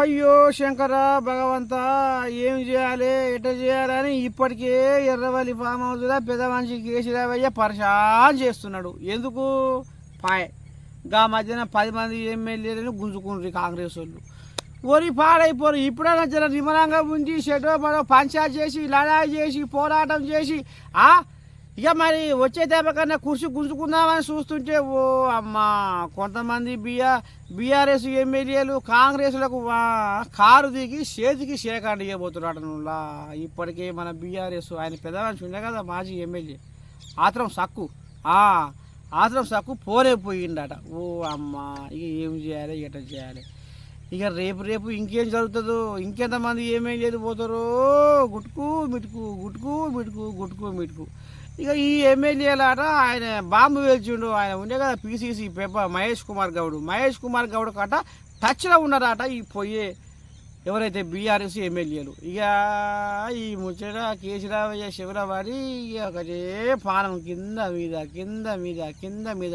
అయ్యో శంకర భగవంత ఏం చేయాలి ఎట చేయాలని ఇప్పటికే ఎర్రవల్లి ఫామ్ హౌస్లో పెద్ద మనిషి కేసీరావయ్య పరిశాన్ చేస్తున్నాడు. ఎందుకు? పాయ్. గా మధ్యన పది మంది ఎమ్మెల్యేలను గుంజుకుండ్రు కాంగ్రెస్ వాళ్ళు. ఓరి పాడైపోరు. ఇప్పుడైనా జర నిమ్మలంగా ఉండి షెటో పడో పంచాయతీ చేసి లడాయి చేసి పోరాటం చేసి ఆ ఇక మరి వచ్చే దెబ్బ కుర్చీ గుంజుకుందామని చూస్తుంటే ఓ అమ్మా కొంతమంది బిఆర్ బీఆర్ఎస్ ఎమ్మెల్యేలు కాంగ్రెస్లకు వా- కారు దిగి చేతికి షేకాండ్ ఇవ్వబోతున్నాడు నువ్వులా. ఇప్పటికే మన బీఆర్ఎస్ ఆయన పెద్దమనిషి ఉండే కదా మాజీ ఎమ్మెల్యే. ఆత్రం సక్కు. ఆత్రం సక్కు పోరే పోయిండట ఓ అమ్మా ఇక ఏం చేయాలి ఎట చేయాలి? ఇక రేపు రేపు ఇంకేం జరుగుతుందో ఇంకెంతమంది ఎమ్మెల్యేలు పోతారో గుట్టుకు మిటుకు గుట్టుకు మిటుకు గుట్టుకు మిటుకు. ఇక ఈ ఎమ్మెల్యేలాట ఆయన బాంబు వేల్చిండు ఆయన ఉండే కదా పీసీసీ పేపర్ మహేష్ కుమార్ గౌడ్. మహేష్ కుమార్ గౌడ్ కట టచ్లో ఉన్నారట ఈ పోయే ఎవరైతే బీఆర్ఎస్ ఎమ్మెల్యేలు. ఇక ఈ ముచ్చట కేసీరావయ్య శివరావారి ఇక ఒకటే పానం కింద మీద కింద మీద కింద మీద.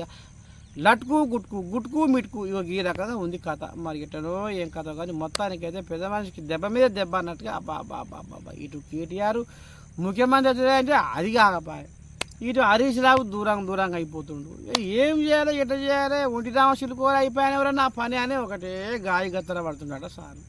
లట్కు గుట్కు గుట్కు మిట్కు ఇవ్వ ఈ రకంగా ఉంది కథ. మరి ఎట్టనో ఏం కథ కానీ మొత్తానికైతే పెద్ద మనిషికి దెబ్బ మీద దెబ్బ అన్నట్టుగా అబ్బా అబ్బా అబ్బా అబ్బా ఇటు కేటీఆర్ ముఖ్యమంత్రి అయితే అంటే అది కాకపాయ ఇటు హరీష్ రావు దూరంగా దూరంగా అయిపోతుండు. ఏం చేయాలి ఎట్లా చేయాలి ఒంటి రామ చిలుకోవాలి అయిపోయాను ఎవరన్నా పని అని ఒకటే గాయ గత్తర పడుతున్నాడు సార్.